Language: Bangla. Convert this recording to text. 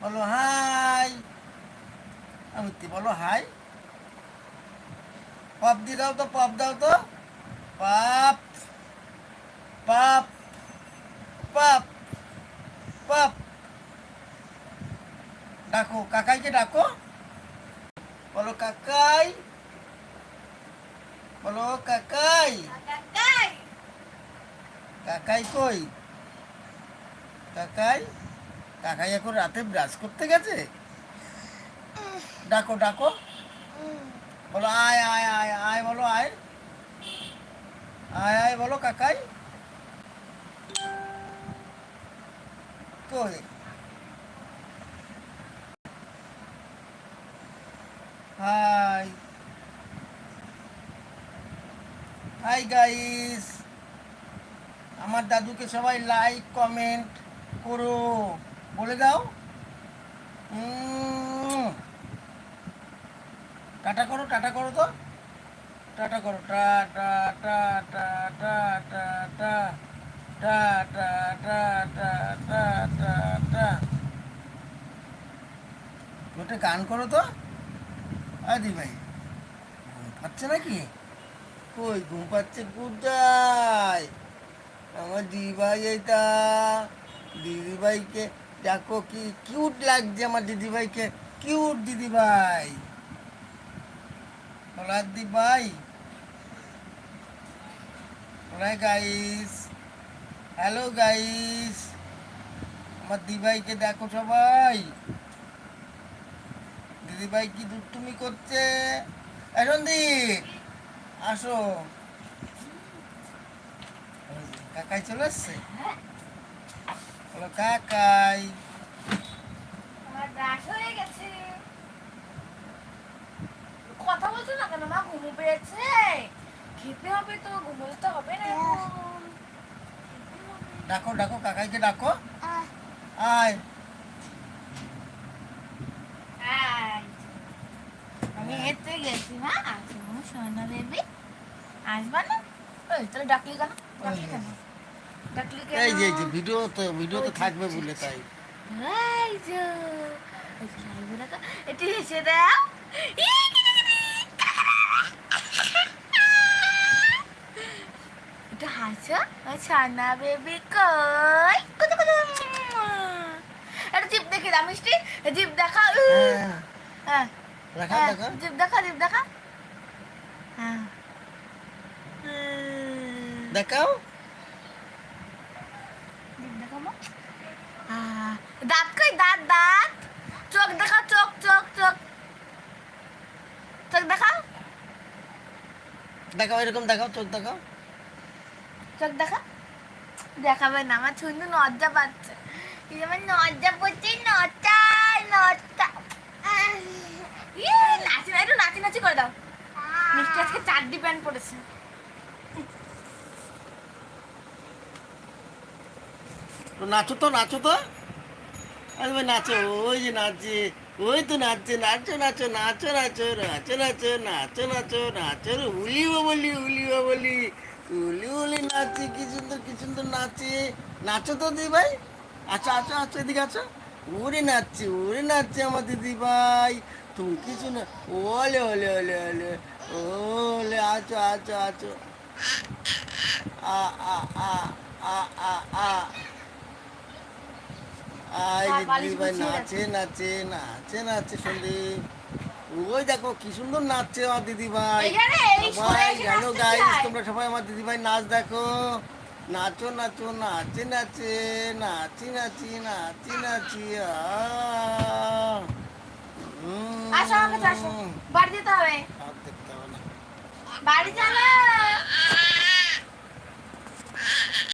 বলো হাই। অমিতি বলো হাই। পপ দি দাও তো পপ দাও তো। পাপ পাপ পাপ পাপ। ডাকো কাকাইকে ডাকো। বলো কাকাই। বলো কাকাই। কাকাই কই? কাকাই? কাকাই এখন রাতে ব্রাশ করতে গেছে? ডাকো ডাকো। বলো, আয় আয় আয় আয়, বলো, আয়। আয় আয়, বলো, কাকাই। কই? হাই। Hi, guys. আমার দাদুকে সবাই লাইক কমেন্ট করো। বলে দাও। টাটা করো টাটা করো তো টাটা করো টা টা টা টা টা টা টা টা টা টা টা টা টা টা ওটা গান করো তো আদি ভাই ঘুম পাচ্ছে নাকি কই ঘুম পাচ্ছে কোথায় আমার দিদিভাই এটা দিদিভাইকে দেখো কি কিউট লাগছে আমার দিদিভাইকে। কিউট দিদিভাই। বলার দিদিভাই হাই গাইস হ্যালো গাইস আমার দিদিভাইকে দেখো সবাই। দিদিভাই কি দুষ্টুমি করছে? দি আসো। কাকাই চলে এসছে? বলো কাকাই। আমার ব্রাশ হয়ে গেছে। কথা বলছো না কেন? মা ঘুমো পেয়েছে। খেতে হবে তো ঘুমোতে তো হবে না ডাকো ডাকো কাকাইকে ডাকো। আয়। আয়। আমি হেঁটে গেছি মা। আসব সোনা বেবি। আসবা না? ওই তাহলে ডাকলি কেন? ডাকলি কেন? এই যে যে ভিডিও তো ভিডিও তো থাকবে বলে তাই। এই যে একটু হেসে দাও ই, কিটি, কিটি। একটু হাসো ছানা বেবি কই? কত কত একটা জিপ দেখি দাও মিষ্টি জিপ দেখা হ্যাঁ। হ্যাঁ হ্যাঁ, জিপ দেখা জিপ দেখা হ্যাঁ। দেখাও জিভ দেখাও মা। আহ, দাঁত কই? দাঁত দাঁত। চোখ দেখাও চোখ চোখ চোখ। চোখ দেখাও। দেখাও এরকম দেখাও চোখ দেখাও। চোখ দেখা দেখাবে না আমার শুনতে নজ্জা পাচ্ছে। আমার নজ্জা পড়ছে নটা নটা ইয়ে, নাচি না একটু নাচি নাচি করে দাও। মিষ্টি আজকে চারটি প্যান্ট পরেছে। তো নাচো তো নাচো তো আরে ভাই নাচো ওই যে নাচছে ওই তো নাচছে নাচো নাচো নাচো নাচো নাচো নাচো নাচো নাচো নাচো উলি বলি উলি বলি উলি উলি নাচছে কি সুন্দর কি সুন্দর নাচে নাচো তো দিদি ভাই আচ্ছা আচ্ছা আচ্ছা এদিকে আছো ওরে নাচছে ওরে নাচছে আমার দিদি ভাই তুমি কিছু না ওলে ওলে ওলে ওলে ওলে আছো আছো আছো আ আ আ আ আ আ আই আর বালিশ দিদি ভাই গুছিয়ে নাচে নাচে নাচে নাচে সন্দীপ। ওই দেখো কি সুন্দর নাচছে আমার দিদি ভাই। এইখানে এই সবাই জানো গাইস তোমরা সবাই আমার দিদি ভাই নাচ দেখো। নাচো নাচো নাচে নাচে নাচি নাচি নাচি নাচি বাড়ি যেতে হবে। বাড়ি চলো।